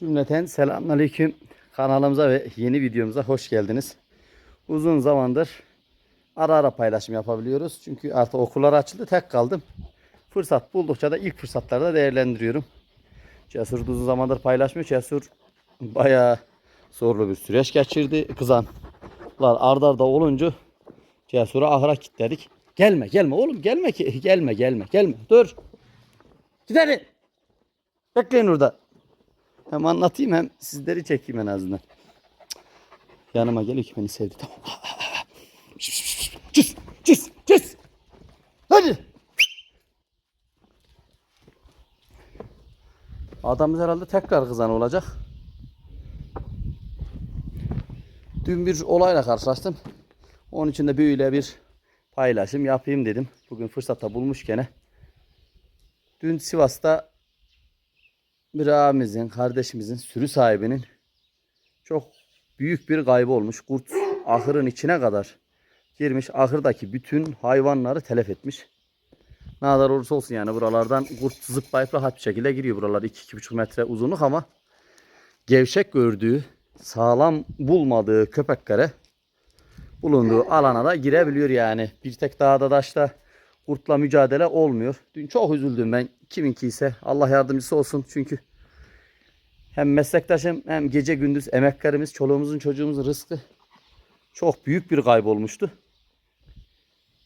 Cümleten selamünaleyküm. Kanalımıza ve yeni videomuza hoş geldiniz. Uzun zamandır ara ara paylaşım yapabiliyoruz. Çünkü artık okullar açıldı. Tek kaldım. Fırsat buldukça da ilk fırsatlarda değerlendiriyorum. Cesur uzun zamandır paylaşmıyor. Cesur bayağı zorlu bir süreç geçirdi. Kızanlar ardarda arda olunca Cesur'u ahıra kilitledik. Gelme gelme oğlum gelme ki. Gelme gelme gelme. Dur. Gidelim. Bekleyin orada. Hem anlatayım hem sizleri çekeyim en azından. Yanıma geliyor ki beni sevdi. Tamam. Cız, cız, cız. Hadi. Adamız herhalde tekrar kızan olacak. Dün bir olayla karşılaştım. Onun için de böyle bir paylaşım yapayım dedim. Bugün fırsatta bulmuşken. Dün Sivas'ta bir abimizin, kardeşimizin, sürü sahibinin çok büyük bir kaybı olmuş. Kurt ahırın içine kadar girmiş. Ahırdaki bütün hayvanları telef etmiş. Ne kadar olursa olsun yani buralardan kurt zıplayıp rahat bir şekilde giriyor. Buralar 2-2,5 metre uzunluk ama gevşek gördüğü, sağlam bulmadığı köpeklere bulunduğu alana da girebiliyor yani. Bir tek dağda daşta kurtla mücadele olmuyor. Dün çok üzüldüm ben. Kiminki ise Allah yardımcısı olsun. Çünkü hem meslektaşım hem gece gündüz emeklerimiz, çoluğumuzun çocuğumuzun rızkı çok büyük bir kaybolmuştu.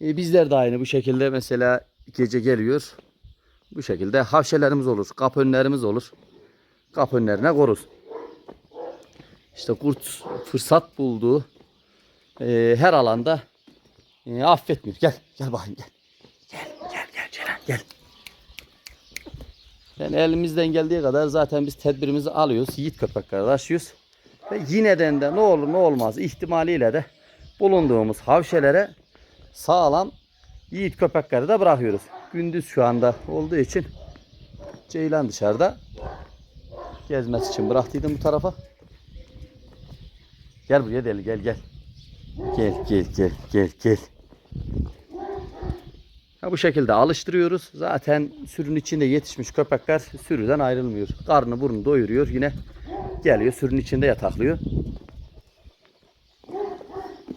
E, bizler de aynı bu şekilde mesela gece geliyor. Bu şekilde havşelerimiz olur, kap önlerimiz olur. Kap önlerine koruz. İşte kurt fırsat bulduğu e, her alanda e, affetmiyor. Gel, gel bakayım gel. Gel. Yani elimizden geldiği kadar zaten biz tedbirimizi alıyoruz. Yiğit köpekleri taşıyoruz. Ve yineden de ne olur ne olmaz ihtimaliyle de bulunduğumuz havşelere sağlam yiğit köpekleri de bırakıyoruz. Gündüz şu anda olduğu için Ceylan dışarıda gezmesi için bıraktıydım bu tarafa. Gel buraya deli gel gel. Gel gel gel gel gel. Bu şekilde alıştırıyoruz. Zaten sürünün içinde yetişmiş köpekler sürüden ayrılmıyor. Karnı burnunu doyuruyor. Yine geliyor sürünün içinde yataklıyor.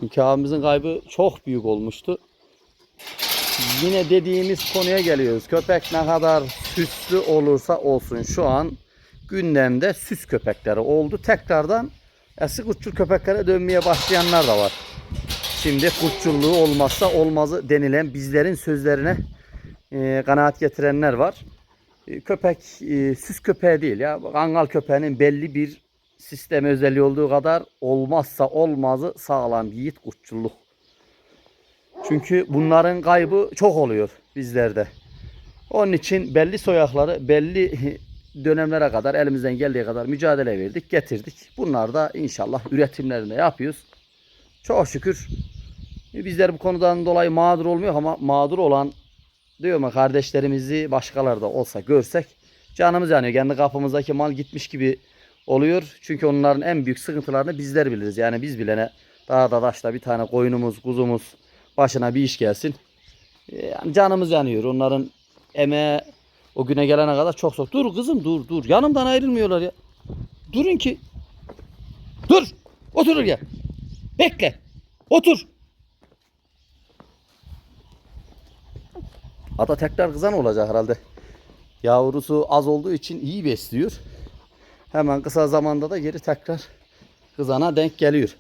Nikahımızın kaybı çok büyük olmuştu. Yine dediğimiz konuya geliyoruz. Köpek ne kadar süslü olursa olsun şu an gündemde süs köpekleri oldu. Tekrardan eski kurtçul köpeklere dönmeye başlayanlar da var. Şimdi kurtçulluğu olmazsa olmazı denilen bizlerin sözlerine e, kanaat getirenler var. E, köpek e, süs köpeği değil ya. Kangal köpeğinin belli bir sistem özelliği olduğu kadar olmazsa olmazı sağlam yiğit kurtçulluk. Çünkü bunların kaybı çok oluyor bizlerde. Onun için belli soyakları belli dönemlere kadar elimizden geldiği kadar mücadele verdik, getirdik. Bunlar da inşallah üretimlerinde yapıyoruz. Çok şükür bizler bu konudan dolayı mağdur olmuyor ama mağdur olan diyor mu kardeşlerimizi başkaları da olsa görsek canımız yanıyor. Kendi kapımızdaki mal gitmiş gibi oluyor. Çünkü onların en büyük sıkıntılarını bizler biliriz. Yani biz bilene dağda taşta bir tane koyunumuz, kuzumuz başına bir iş gelsin. Yani canımız yanıyor. Onların emeğe o güne gelene kadar çok zor. Dur kızım dur dur. Yanımdan ayrılmıyorlar ya. Durun ki. Dur. Otur ya. Bekle. Otur. Ada tekrar kızan olacak herhalde. Yavrusu az olduğu için iyi besliyor. Hemen kısa zamanda da geri tekrar kızana denk geliyor.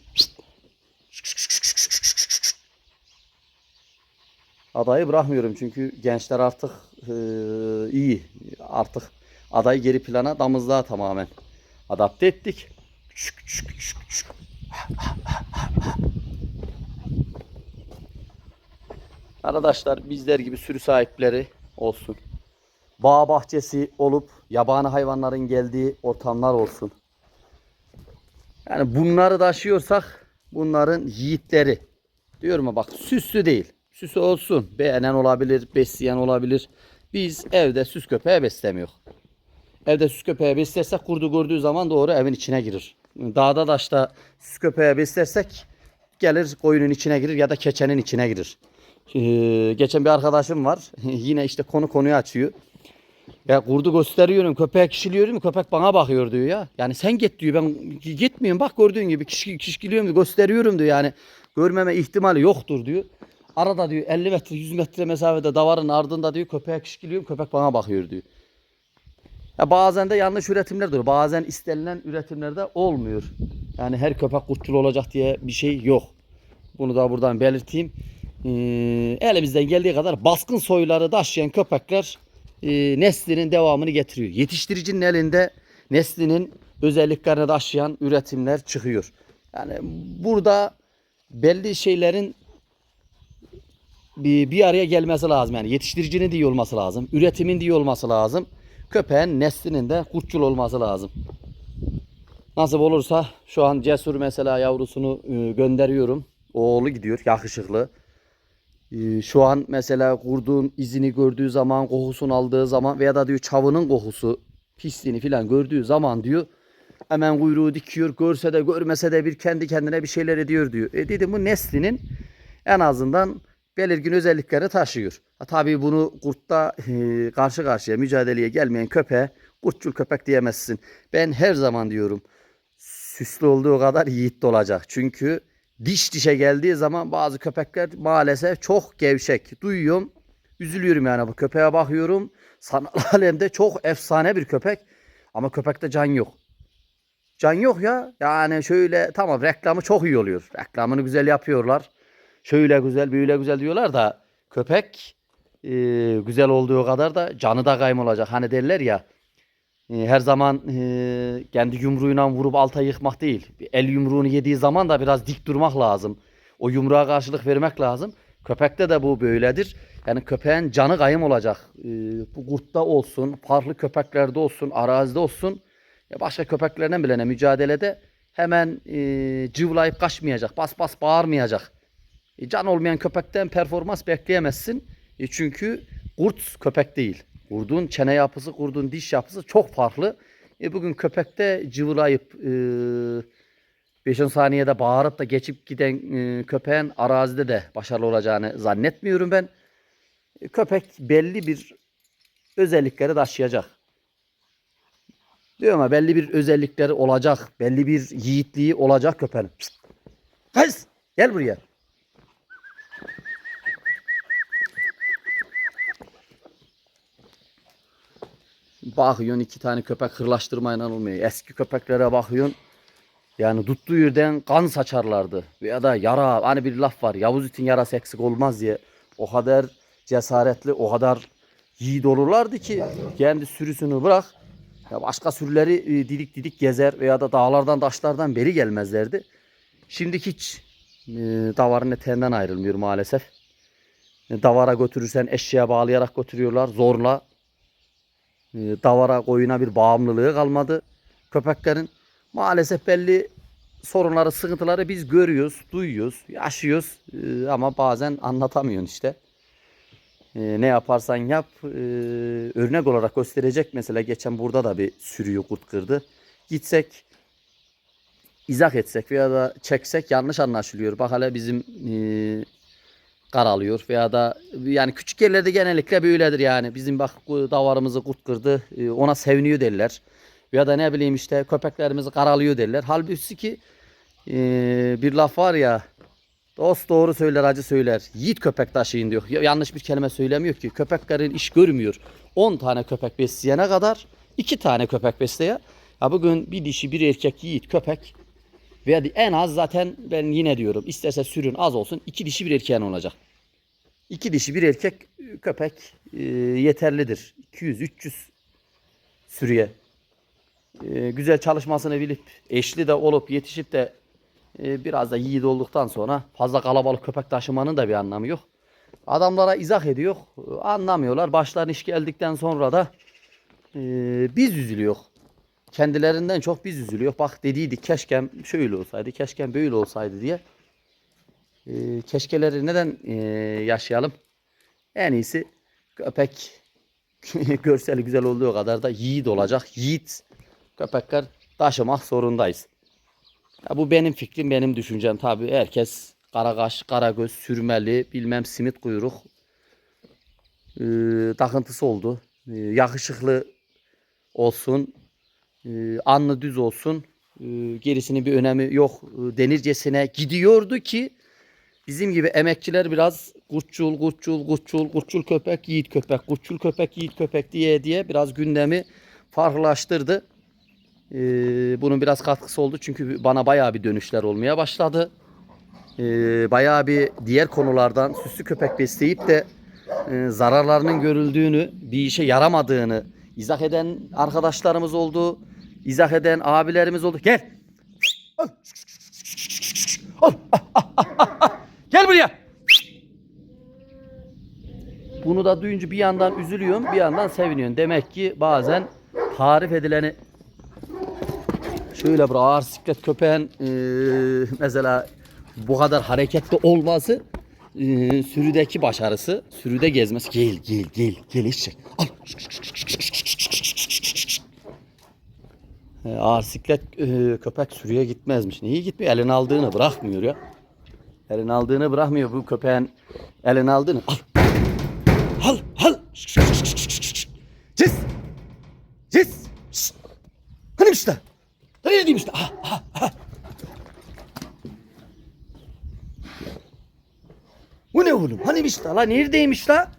Adayı bırakmıyorum çünkü gençler artık e, iyi. Artık adayı geri plana damızlığa tamamen adapte ettik. Arkadaşlar bizler gibi sürü sahipleri olsun. Bağ bahçesi olup yabani hayvanların geldiği ortamlar olsun. Yani bunları taşıyorsak bunların yiğitleri. Diyorum ya bak süslü değil. Süsü olsun. Beğenen olabilir, besleyen olabilir. Biz evde süs köpeği beslemiyor. Evde süs köpeği beslersek kurdu gördüğü zaman doğru evin içine girir. Dağda taşta süs köpeği beslersek gelir koyunun içine girir ya da keçenin içine girir. Ee, geçen bir arkadaşım var. Yine işte konu konuyu açıyor. Ya kurdu gösteriyorum, köpeğe kişiliyorum, köpek bana bakıyor diyor ya. Yani sen git diyor, ben gitmiyorum bak gördüğün gibi kişi, kişiliyorum gösteriyorum diyor yani. Görmeme ihtimali yoktur diyor. Arada diyor 50 metre 100 metre mesafede davarın ardında diyor köpeğe kişiliyorum, köpek bana bakıyor diyor. Ya bazen de yanlış üretimler oluyor. Bazen istenilen üretimlerde olmuyor. Yani her köpek kurtçul olacak diye bir şey yok. Bunu da buradan belirteyim. Ee, elimizden geldiği kadar baskın soyları taşıyan köpekler e, neslinin devamını getiriyor. Yetiştiricinin elinde neslinin özelliklerini taşıyan üretimler çıkıyor. Yani burada belli şeylerin bir, bir araya gelmesi lazım. Yani yetiştiricinin de iyi olması lazım. Üretimin de iyi olması lazım. Köpeğin neslinin de kurtçul olması lazım. Nasip olursa şu an Cesur mesela yavrusunu e, gönderiyorum. Oğlu gidiyor yakışıklı. E, Şu an mesela kurdun izini gördüğü zaman, kokusunu aldığı zaman veya da diyor çavının kokusu, pisliğini falan gördüğü zaman diyor hemen kuyruğu dikiyor. Görse de görmese de bir kendi kendine bir şeyler ediyor diyor. E dedim bu neslinin en azından belirgin özellikleri taşıyor. Ha, tabii bunu kurtta e, karşı karşıya mücadeleye gelmeyen köpeğe kurtçul köpek diyemezsin. Ben her zaman diyorum süslü olduğu kadar yiğit de olacak. Çünkü diş dişe geldiği zaman bazı köpekler maalesef çok gevşek. Duyuyorum, üzülüyorum yani bu köpeğe bakıyorum. Sanal alemde çok efsane bir köpek ama köpekte can yok. Can yok ya. Yani şöyle tamam reklamı çok iyi oluyor. Reklamını güzel yapıyorlar. Şöyle güzel, böyle güzel diyorlar da köpek e, güzel olduğu kadar da canı da kaym olacak. Hani derler ya e, her zaman e, kendi yumruğuyla vurup alta yıkmak değil. El yumruğunu yediği zaman da biraz dik durmak lazım. O yumruğa karşılık vermek lazım. Köpekte de bu böyledir. Yani köpeğin canı kayım olacak. E, bu kurtta olsun, farklı köpeklerde olsun, arazide olsun. Ya başka köpeklerden bilene mücadelede hemen e, cıvlayıp kaçmayacak, bas bas bağırmayacak. E, can olmayan köpekten performans bekleyemezsin. E, çünkü kurt köpek değil. Kurdun çene yapısı, kurdun diş yapısı çok farklı. E, bugün köpekte cıvılayıp e, 5-10 saniyede bağırıp da geçip giden e, köpeğin arazide de başarılı olacağını zannetmiyorum ben. E, köpek belli bir özellikleri taşıyacak. Diyorum ama belli bir özellikleri olacak. Belli bir yiğitliği olacak köpeğin. Kız! Gel buraya. Bakıyorsun iki tane köpek hırlaştırmayla olmuyor. Eski köpeklere bakıyorsun. Yani tuttuğu yerden kan saçarlardı. Veya da yara. Hani bir laf var. Yavuz itin yarası eksik olmaz diye. O kadar cesaretli, o kadar yiğit olurlardı ki kendi sürüsünü bırak. Ya başka sürüleri e, didik didik gezer veya da dağlardan taşlardan beri gelmezlerdi. Şimdi hiç e, davarın eteğinden ayrılmıyor maalesef. E, davara götürürsen eşeğe bağlayarak götürüyorlar zorla. E, davara koyuna bir bağımlılığı kalmadı köpeklerin. Maalesef belli sorunları, sıkıntıları biz görüyoruz, duyuyoruz, yaşıyoruz E, ama bazen anlatamıyorsun işte. E, ne yaparsan yap örnek olarak gösterecek mesela geçen burada da bir sürüyü kurt kırdı. Gitsek izah etsek veya da çeksek yanlış anlaşılıyor. Bak hele bizim karalıyor veya da yani küçük yerlerde genellikle böyledir yani. Bizim bak davarımızı kurt kırdı e, ona seviniyor derler. Veya da ne bileyim işte köpeklerimizi karalıyor derler. Halbuki ki e, bir laf var ya Dost doğru söyler, acı söyler. Yiğit köpek taşıyın diyor. Ya- Yanlış bir kelime söylemiyor ki. Köpeklerin iş görmüyor. 10 tane köpek besleyene kadar 2 tane köpek besleye. Ya bugün bir dişi bir erkek yiğit köpek veya en az zaten ben yine diyorum isterse sürün az olsun iki dişi bir erkeğin olacak. İki dişi bir erkek köpek e, yeterlidir. 200-300 sürüye. E, güzel çalışmasını bilip eşli de olup yetişip de e, biraz da yiğit olduktan sonra fazla kalabalık köpek taşımanın da bir anlamı yok. Adamlara izah ediyor. Anlamıyorlar. Başlarına iş geldikten sonra da e, biz üzülüyor. Kendilerinden çok biz üzülüyor. Bak dediydik keşkem şöyle olsaydı, keşkem böyle olsaydı diye. E, keşkeleri neden e, yaşayalım? En iyisi köpek görseli güzel olduğu kadar da yiğit olacak. Yiğit köpekler taşımak zorundayız. Ya bu benim fikrim, benim düşüncem. Tabii herkes karakaş, karagöz, sürmeli, bilmem simit kuyruk ee, takıntısı oldu. e, yakışıklı olsun, e, anlı düz olsun, e, gerisinin bir önemi yok e, denircesine gidiyordu ki bizim gibi emekçiler biraz kurtçul, kurtçul, kurtçul, kurtçul köpek, yiğit köpek, kurtçul köpek, yiğit köpek diye diye biraz gündemi farklılaştırdı. E, bunun biraz katkısı oldu çünkü bana bayağı bir dönüşler olmaya başladı. E, bayağı bir diğer konulardan süslü köpek besleyip de e, zararlarının görüldüğünü, bir işe yaramadığını izah eden arkadaşlarımız oldu. İzah eden abilerimiz oldu. Gel. Al. Al. Gel buraya. Bunu da duyunca bir yandan üzülüyorum, bir yandan seviniyorum. Demek ki bazen tarif edileni şöyle bir ağır siklet köpeğin e, mesela bu kadar hareketli olması e, sürüdeki başarısı, sürüde gezmesi. Gel gel gel gel eşek. Al. E, ağır siklet e, köpek sürüye gitmezmiş. Niye gitmiyor? Elini aldığını bırakmıyor ya. Elini aldığını bırakmıyor bu köpeğin elini aldığını. Al. Al al. Cız. Şşt. Hani işte. Hani diyeyim işte. Ah, ah, ah. Bu ne oğlum? Hani işte la neredeymiş la?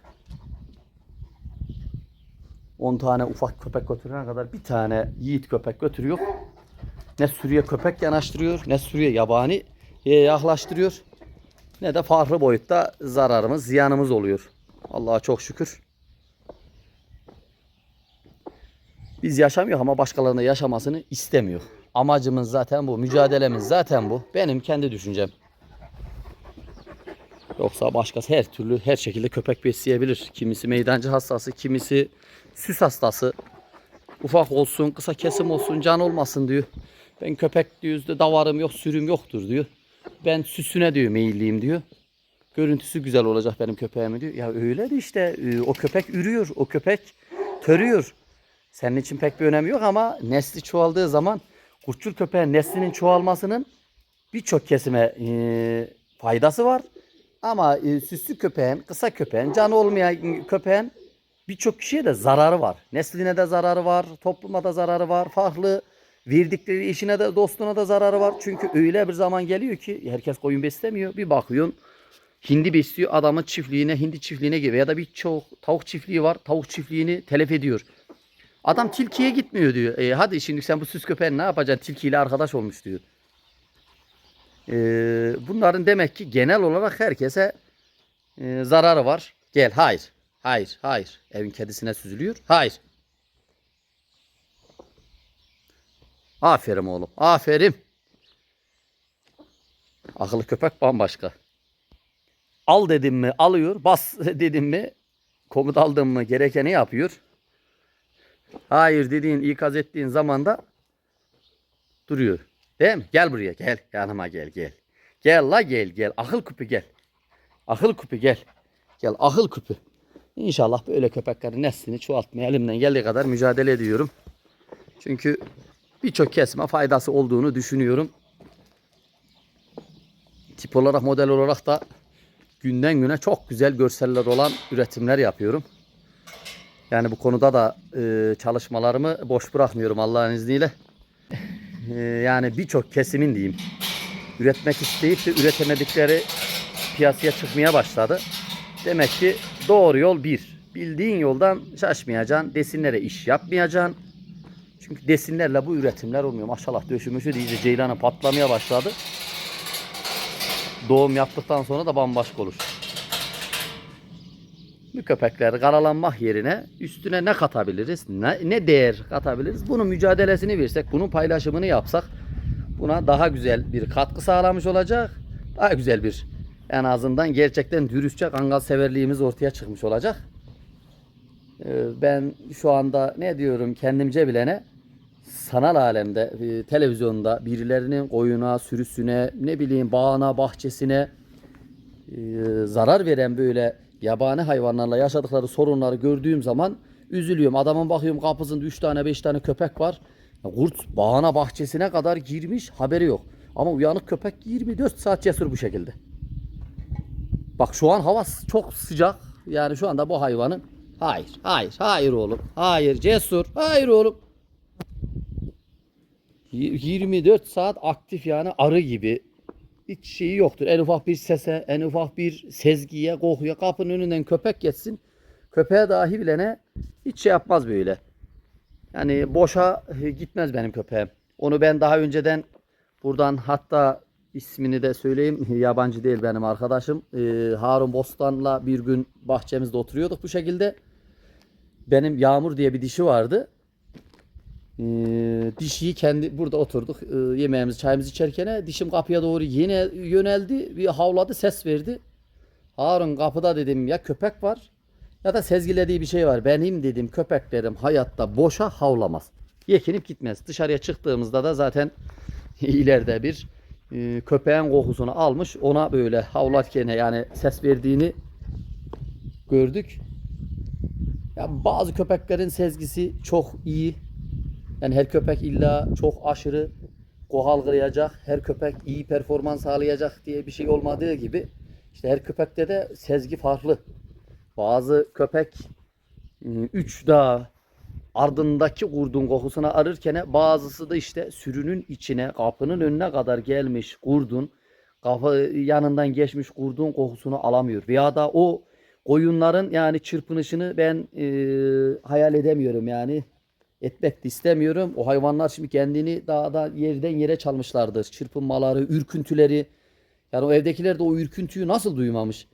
10 tane ufak köpek götürene kadar bir tane yiğit köpek götürüyor. Ne sürüye köpek yanaştırıyor, ne sürüye yabani yaklaştırıyor. Ne de farklı boyutta zararımız, ziyanımız oluyor. Allah'a çok şükür. Biz yaşamıyor ama başkalarının yaşamasını istemiyor. Amacımız zaten bu, mücadelemiz zaten bu. Benim kendi düşüncem. Yoksa başkası her türlü her şekilde köpek besleyebilir. Kimisi meydancı hastası, kimisi süs hastası. Ufak olsun, kısa kesim olsun, can olmasın diyor. Ben köpek diyor, davarım yok, sürüm yoktur diyor. Ben süsüne diyor meyilliyim diyor. Görüntüsü güzel olacak benim köpeğime diyor. Ya öyle de işte e, o köpek ürüyor, o köpek törüyor. Senin için pek bir önemi yok ama nesli çoğaldığı zaman kurtçul köpeğin neslinin çoğalmasının birçok kesime e, faydası var. Ama e, süslü köpeğin, kısa köpeğin, can olmayan köpeğin birçok kişiye de zararı var. Nesline de zararı var, topluma da zararı var. Farklı verdikleri işine de dostuna da zararı var. Çünkü öyle bir zaman geliyor ki herkes koyun beslemiyor. Bir bakıyorsun hindi besliyor adamın çiftliğine, hindi çiftliğine gibi ya da birçok tavuk çiftliği var. Tavuk çiftliğini telef ediyor. Adam tilkiye gitmiyor diyor. E, hadi şimdi sen bu süs köpeğin ne yapacaksın? Tilkiyle arkadaş olmuş diyor. E, bunların demek ki genel olarak herkese e, zararı var. Gel hayır. Hayır. Hayır. Evin kedisine süzülüyor. Hayır. Aferin oğlum. Aferin. Akıllı köpek bambaşka. Al dedim mi alıyor. Bas dedim mi komut aldın mı gerekeni yapıyor. Hayır dediğin ikaz ettiğin zaman da duruyor. Değil mi? Gel buraya gel. Yanıma gel gel. Gel la gel gel. Akıl küpü gel. Akıl küpü gel. Gel akıl küpü. İnşallah böyle köpeklerin neslini çoğaltmaya elimden geldiği kadar mücadele ediyorum. Çünkü birçok kesime faydası olduğunu düşünüyorum. Tip olarak model olarak da günden güne çok güzel görseller olan üretimler yapıyorum. Yani bu konuda da e, çalışmalarımı boş bırakmıyorum Allah'ın izniyle. E, yani birçok kesimin diyeyim üretmek isteyip de üretemedikleri piyasaya çıkmaya başladı. Demek ki doğru yol bir. Bildiğin yoldan şaşmayacaksın. Desinlere iş yapmayacaksın. Çünkü desinlerle bu üretimler olmuyor. Maşallah döşümüşü de iyice ceylanı patlamaya başladı. Doğum yaptıktan sonra da bambaşka olur. Bu köpekler karalanmak yerine üstüne ne katabiliriz, ne, ne değer katabiliriz? Bunun mücadelesini versek, bunun paylaşımını yapsak buna daha güzel bir katkı sağlamış olacak. Daha güzel bir en azından gerçekten dürüstçe kangal severliğimiz ortaya çıkmış olacak. Ee, Ben şu anda ne diyorum kendimce bilene sanal alemde, e, televizyonda birilerinin koyuna, sürüsüne, ne bileyim bağına, bahçesine e, zarar veren böyle yabani hayvanlarla yaşadıkları sorunları gördüğüm zaman üzülüyorum. Adamın bakıyorum kapısında 3 tane 5 tane köpek var. Kurt bağına bahçesine kadar girmiş haberi yok. Ama uyanık köpek 24 saat cesur bu şekilde. Bak şu an hava çok sıcak. Yani şu anda bu hayvanın Hayır, hayır, hayır oğlum. Hayır, cesur. Hayır oğlum. Y- 24 saat aktif yani arı gibi. Hiç şeyi yoktur. En ufak bir sese, en ufak bir sezgiye, kokuya kapının önünden köpek geçsin. Köpeğe dahi bilene hiç şey yapmaz böyle. Yani boşa e, gitmez benim köpeğim. Onu ben daha önceden buradan hatta ismini de söyleyeyim. Yabancı değil benim arkadaşım. Ee, Harun Bostan'la bir gün bahçemizde oturuyorduk bu şekilde. Benim Yağmur diye bir dişi vardı. Ee, dişiyi kendi burada oturduk ee, yemeğimizi çayımızı içerken dişim kapıya doğru yine yöneldi bir havladı ses verdi. Harun kapıda dedim ya köpek var ya da sezgilediği bir şey var. Benim dedim köpeklerim hayatta boşa havlamaz. Yekinip gitmez. Dışarıya çıktığımızda da zaten ileride bir e, köpeğin kokusunu almış ona böyle havlarken yani ses verdiğini gördük. Ya bazı köpeklerin sezgisi çok iyi. Yani her köpek illa çok aşırı kohalgılayacak, her köpek iyi performans sağlayacak diye bir şey olmadığı gibi işte her köpekte de sezgi farklı. Bazı köpek 3 dağ ardındaki kurdun kokusunu arırken bazısı da işte sürünün içine kapının önüne kadar gelmiş kurdun kapı yanından geçmiş kurdun kokusunu alamıyor. Veya da o koyunların yani çırpınışını ben e, hayal edemiyorum yani etmek de istemiyorum. O hayvanlar şimdi kendini dağda yerden yere çalmışlardır. Çırpınmaları, ürküntüleri. Yani o evdekiler de o ürküntüyü nasıl duymamış?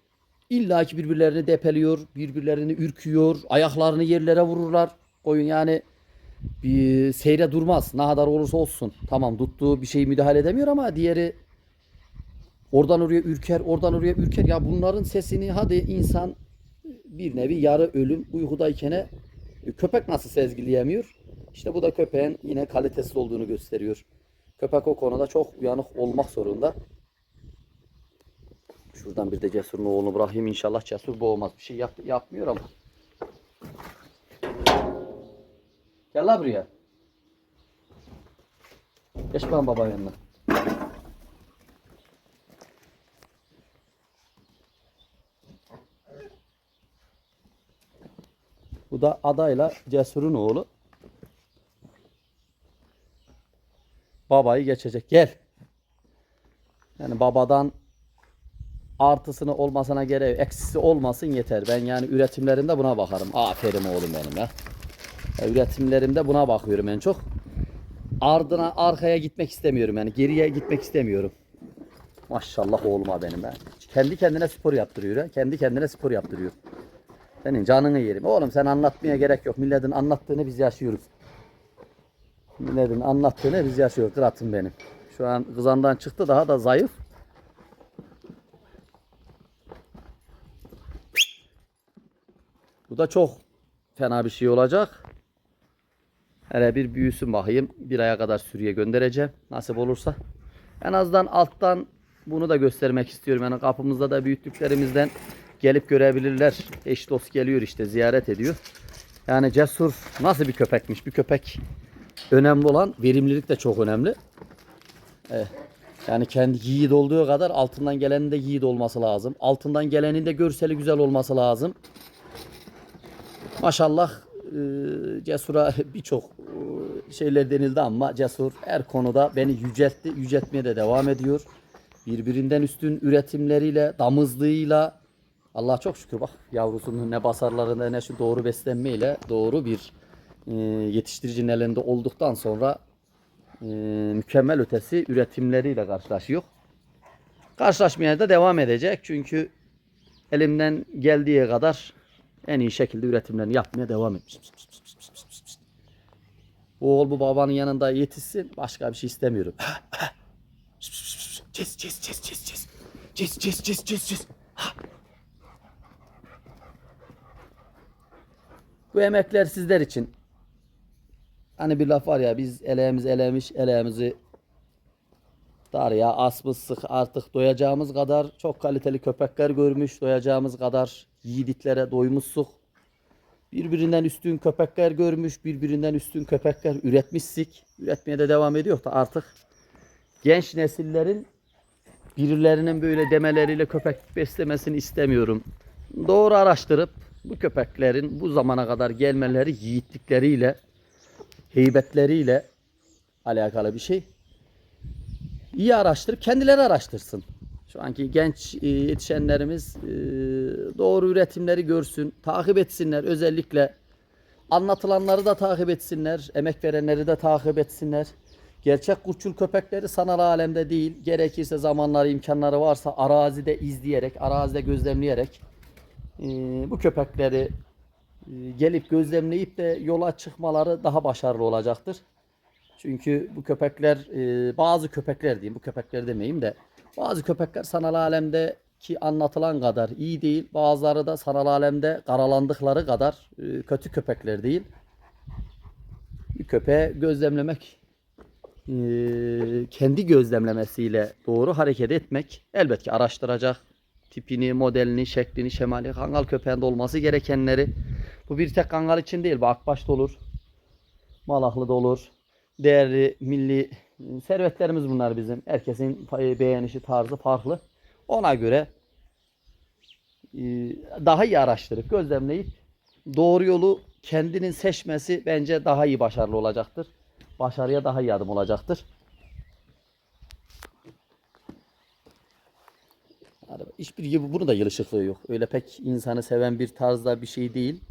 İlla ki birbirlerini depeliyor, birbirlerini ürküyor, ayaklarını yerlere vururlar. Koyun yani bir seyre durmaz. Ne kadar olursa olsun. Tamam tuttuğu bir şey müdahale edemiyor ama diğeri oradan oraya ürker, oradan oraya ürker. Ya bunların sesini hadi insan bir nevi yarı ölüm uykudayken köpek nasıl sezgileyemiyor? İşte bu da köpeğin yine kalitesiz olduğunu gösteriyor. Köpek o konuda çok uyanık olmak zorunda. Şuradan bir de Cesur'un oğlunu bırakayım. İnşallah Cesur boğmaz. Bir şey yap- yapmıyor ama. Gel la buraya. Geç bakalım babanın yanına. Bu da adayla Cesur'un oğlu. Babayı geçecek. Gel. Yani babadan artısını olmasına gerek eksisi olmasın yeter. Ben yani üretimlerimde buna bakarım. Aferin oğlum benim ya. Ya üretimlerimde buna bakıyorum en çok. Ardına arkaya gitmek istemiyorum yani geriye gitmek istemiyorum. Maşallah oğluma benim ya. Kendi kendine spor yaptırıyor ya. Kendi kendine spor yaptırıyor. Senin canını yerim. Oğlum sen anlatmaya gerek yok. Milletin anlattığını biz yaşıyoruz. Milletin anlattığını biz yaşıyoruz. Kıratım benim. Şu an kızandan çıktı daha da zayıf. Bu da çok fena bir şey olacak. Hele bir büyüsün bakayım. Bir aya kadar sürüye göndereceğim. Nasip olursa. En azından alttan bunu da göstermek istiyorum. Yani kapımızda da büyüttüklerimizden gelip görebilirler. Eş dost geliyor işte ziyaret ediyor. Yani cesur nasıl bir köpekmiş? Bir köpek önemli olan verimlilik de çok önemli. Evet. Yani kendi yiğit olduğu kadar altından gelenin de yiğit olması lazım. Altından gelenin de görseli güzel olması lazım. Maşallah e, Cesur'a birçok e, şeyler denildi ama Cesur her konuda beni yüceltti. Yüceltmeye de devam ediyor. Birbirinden üstün üretimleriyle, damızlığıyla Allah çok şükür bak yavrusunun ne basarlarında ne şu doğru beslenmeyle doğru bir e, yetiştiricinin elinde olduktan sonra e, mükemmel ötesi üretimleriyle karşılaşıyor. Karşılaşmaya da devam edecek çünkü elimden geldiği kadar en iyi şekilde üretimlerini yapmaya devam etmiş. Oğul bu babanın yanında yetişsin. Başka bir şey istemiyorum. Cis cis cis cis cis. Cis cis cis cis cis. Bu emekler sizler için. Hani bir laf var ya biz eleğimiz elemiş eleğimizi darya asmışsık artık doyacağımız kadar çok kaliteli köpekler görmüş doyacağımız kadar yiğidiklere doymuşsuk. Birbirinden üstün köpekler görmüş, birbirinden üstün köpekler üretmişsik. Üretmeye de devam ediyor da artık genç nesillerin birilerinin böyle demeleriyle köpek beslemesini istemiyorum. Doğru araştırıp Bu köpeklerin bu zamana kadar gelmeleri yiğitlikleriyle, heybetleriyle alakalı bir şey. İyi araştırıp kendileri araştırsın. Şu anki genç e, yetişenlerimiz e, doğru üretimleri görsün, takip etsinler. Özellikle anlatılanları da takip etsinler, emek verenleri de takip etsinler. Gerçek kurtçul köpekleri sanal alemde değil, gerekirse zamanları, imkanları varsa arazide izleyerek, arazide gözlemleyerek e, bu köpekleri e, gelip gözlemleyip de yola çıkmaları daha başarılı olacaktır. Çünkü bu köpekler e, bazı köpekler diyeyim bu köpekler demeyeyim de bazı köpekler sanal alemdeki anlatılan kadar iyi değil. Bazıları da sanal alemde karalandıkları kadar e, kötü köpekler değil. Bir köpeği gözlemlemek kendi gözlemlemesiyle doğru hareket etmek elbet ki araştıracak tipini, modelini, şeklini, şemali, kangal köpeğinde olması gerekenleri. Bu bir tek kangal için değil. Bu akbaş da olur. Malaklı da olur. Değerli milli e, servetlerimiz bunlar bizim. Herkesin beğenişi tarzı farklı. Ona göre e, daha iyi araştırıp gözlemleyip doğru yolu kendinin seçmesi bence daha iyi başarılı olacaktır. Başarıya daha iyi adım olacaktır. Yani hiçbir gibi bunu da yılışıklığı yok. Öyle pek insanı seven bir tarzda bir şey değil.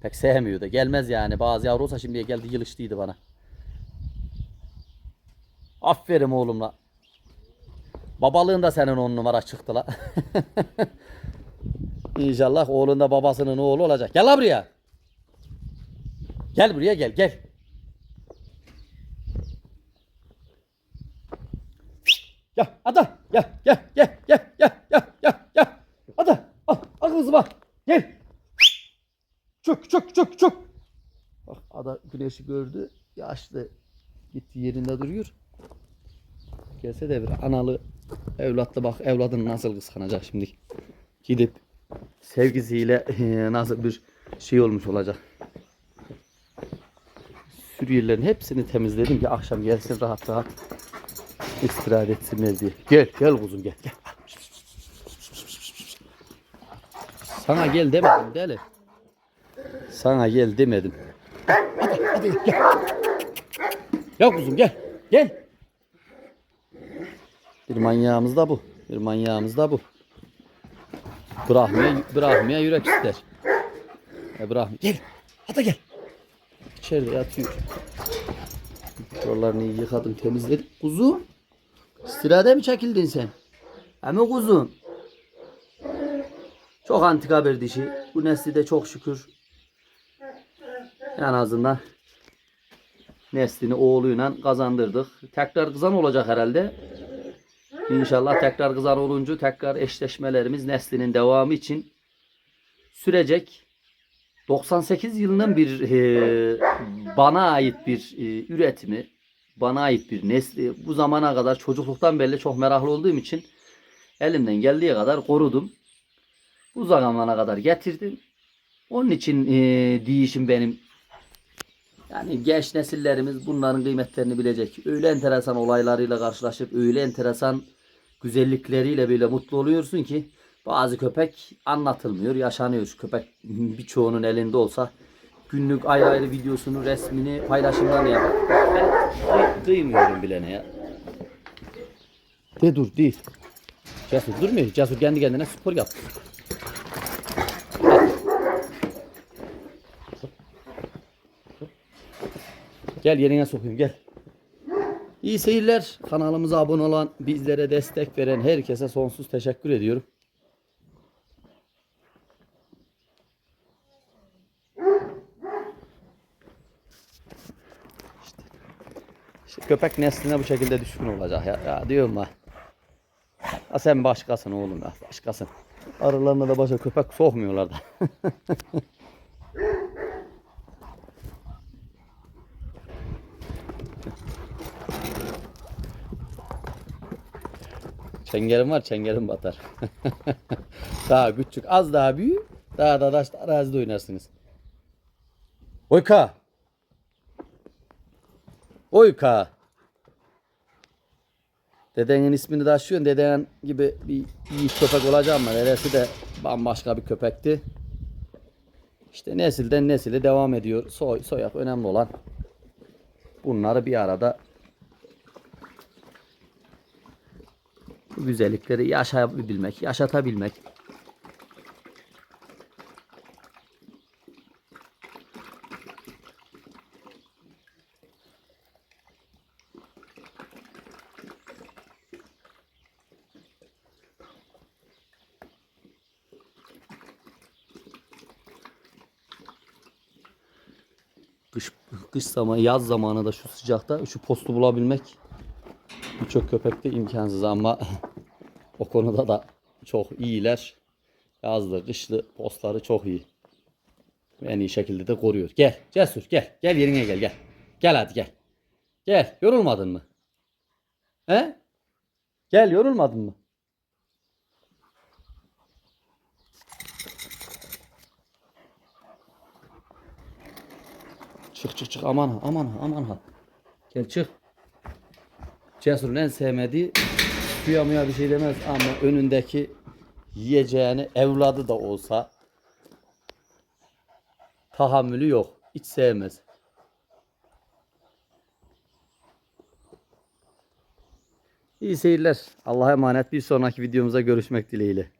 Pek sevmiyor da. Gelmez yani. Bazı yavru olsa şimdiye geldi yılıştıydı bana. Aferin oğlumla. Babalığın da senin on numara çıktı la. İnşallah oğlun da babasının oğlu olacak. Gel la buraya. Gel buraya gel gel. Ya ada ya ya ya ya ya ya ya ya. Ada al al kızıma. Gel. Çök çök çök çök. Bak ada güneşi gördü. Yaşlı gitti yerinde duruyor. Gelse de bir analı evlatlı bak evladını nasıl kıskanacak şimdi. Gidip sevgisiyle nasıl bir şey olmuş olacak. Sürüyelerin hepsini temizledim ki akşam gelsin rahat rahat istirahat etsinler diye. Gel gel kuzum gel gel. Sana gel demedim deli. Sana gel demedim. Hadi hadi gel. Gel kuzum gel. Gel. Bir manyağımız da bu. Bir manyağımız da bu. Bırakmaya, bırakmaya yürek ister. E bırakmaya. Gel. Hadi gel. İçeride yatıyor. Oralarını yıkadım temizledim. Kuzum. İstirahate mi çekildin sen? Ama kuzum. Çok antika bir dişi. Bu nesli de çok şükür. En azından neslini oğluyla kazandırdık. Tekrar kızan olacak herhalde. İnşallah tekrar kızan olunca tekrar eşleşmelerimiz neslinin devamı için sürecek. 98 yılının bir e, bana ait bir e, üretimi, bana ait bir nesli bu zamana kadar çocukluktan beri çok meraklı olduğum için elimden geldiği kadar korudum. Bu zamana kadar getirdim. Onun için e, değişim benim yani genç nesillerimiz bunların kıymetlerini bilecek. Öyle enteresan olaylarıyla karşılaşıp öyle enteresan güzellikleriyle bile mutlu oluyorsun ki bazı köpek anlatılmıyor, yaşanıyor. Köpek birçoğunun elinde olsa günlük ayrı ayrı videosunu, resmini, paylaşımlarını yapar. Kıymıyorum bile ne ya. De dur değil. Cesur durmuyor. Cesur kendi kendine spor yaptı. Gel yerine sokayım gel. İyi seyirler. Kanalımıza abone olan, bizlere destek veren herkese sonsuz teşekkür ediyorum. Köpek nesline bu şekilde düşkün olacak ya. Ya diyorum ha. Ha sen başkasın oğlum ya. Başkasın. Aralarına da başka köpek sokmuyorlar da. Çengerim var, çengerim batar. daha küçük, az daha büyük. Daha da taşta arazide oynarsınız. Oyka. Oyka. Dedenin ismini taşıyorsun. Deden gibi bir iyi köpek olacağım ama neresi de bambaşka bir köpekti. İşte nesilden nesile devam ediyor. Soy, soyak önemli olan bunları bir arada bu güzellikleri yaşayabilmek, yaşatabilmek. Kış zamanı, yaz zamanı da şu sıcakta şu postu bulabilmek birçok köpekte imkansız ama o konuda da çok iyiler. Yazlı, kışlı postları çok iyi. En iyi şekilde de koruyor. Gel, Cesur gel. Gel yerine gel, gel. Gel hadi gel. Gel, yorulmadın mı? He? Gel, yorulmadın mı? Çık çık çık aman ha aman ha aman ha. Gel çık. Cesur'un en sevmediği suya muya bir şey demez ama önündeki yiyeceğini evladı da olsa tahammülü yok. Hiç sevmez. İyi seyirler. Allah'a emanet. Bir sonraki videomuza görüşmek dileğiyle.